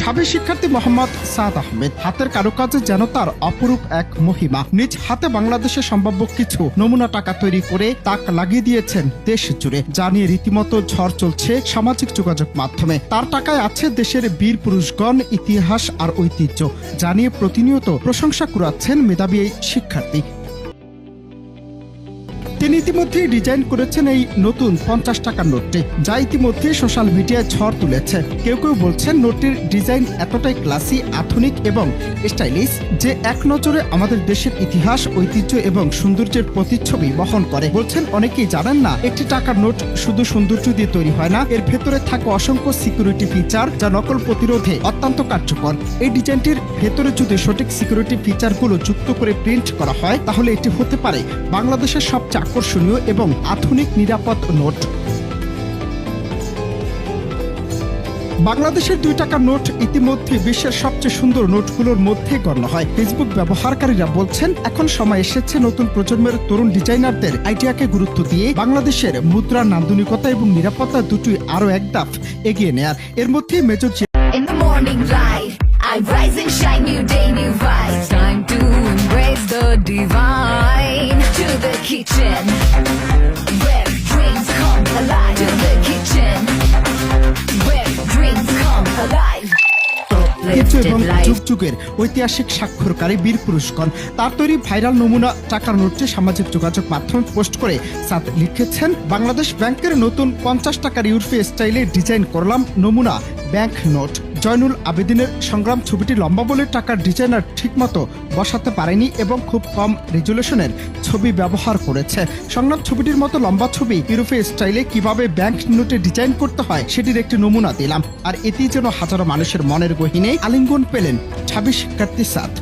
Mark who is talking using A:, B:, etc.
A: ঢাবি শিক্ষার্থী মোহাম্মদ সাদ আহমেদ। হাতের কারুকাজে যেন তার অপরূপ এক মহিমা। নিজ হাতে বাংলাদেশের সম্ভাব্য কিছু নমুনা টাকা তৈরি করে তাক লাগিয়ে দিয়েছেন দেশ জুড়ে, যা নিয়ে রীতিমতো ঝড় চলছে সামাজিক যোগাযোগ মাধ্যমে। তার টাকায় আছে দেশের বীর পুরুষগণ, ইতিহাস আর ঐতিহ্য, যা নিয়ে প্রতিনিয়ত প্রশংসা কুড়াচ্ছেন মেধাবী এই শিক্ষার্থী। তিনি ইতিমধ্যেই ডিজাইন করেছেন এই নতুন পঞ্চাশ টাকার নোটটি, যা ইতিমধ্যে সোশ্যাল মিডিয়ায় ঝড় তুলেছে। কেউ কেউ বলছেন নোটটির ডিজাইন এতটাই ক্লাসি, আধুনিক এবং স্টাইলিশ যে এক নজরে আমাদের দেশের ইতিহাস, ঐতিহ্য এবং সৌন্দর্যের প্রতিচ্ছবি বহন করে। বলছেন, অনেকেই জানেন না, একটি টাকার নোট শুধু সৌন্দর্য দিয়ে তৈরি হয় না, এর ভেতরে থাকে অসংখ্য সিকিউরিটি ফিচার যা নকল প্রতিরোধে অত্যন্ত কার্যকর। এই ডিজাইনটির ভেতরে যদি সঠিক সিকিউরিটি ফিচারগুলো যুক্ত করে প্রিন্ট করা হয়, তাহলে এটি হতে পারে বাংলাদেশের সবচেয়ে আকর্ষণীয় এবং আধুনিক নিরাপদ নোট বাংলাদেশের দুই টাকার নোট ইতিমধ্যে বিশ্বের সবচেয়ে সুন্দর নোটগুলোর মধ্যে গণ্য হয় ফেসবুক ব্যবহারকারীরা বলছেন এখন সময় এসেছে নতুন প্রজন্মের তরুণ ডিজাইনারদের আইডিয়াকে গুরুত্ব দিয়ে বাংলাদেশের মুদ্রার নান্দনিকতা এবং নিরাপত্তা দুটোই আরও এক ধাপ এগিয়ে নেয়ার এর মধ্যে major
B: I rise shine, new day, new vibes. Time to embrace the divine. Kitchen, where dreams come alive. To the kitchen, where dreams come alive.
A: ঐতিহ্য এবং
B: Uplifted
A: যুগ যুগের ঐতিহাসিক স্বাক্ষরকারী বীর পুরুষগণ তার তৈরি ভাইরাল নমুনা টাকার নোটটি সামাজিক যোগাযোগ মাধ্যমে পোস্ট করে সাদ লিখেছেন বাংলাদেশ ব্যাংকের নতুন পঞ্চাশ টাকার ইউরোপীয় স্টাইলে ডিজাইন করলাম নমুনা ব্যাংক নোট। জয়নুল আবেদিনের সংগ্রাম ছবিটি লম্বা বলে টাকার ডিজাইনার ঠিকমতো বসাতে পারেনি এবং খুব কম রেজুলেশনের ছবি ব্যবহার করেছে। সংগ্রাম ছবিটির মতো লম্বা ছবি ইউরোপে স্টাইলে কীভাবে ব্যাংক নোটে ডিজাইন করতে হয় সেটির একটি নমুনা দিলাম। আর এতেই যেন হাজারো মানুষের মনের গহিনে আলিঙ্গন পেলেন ছাব্বিশ শিক্ষার্থী সাদ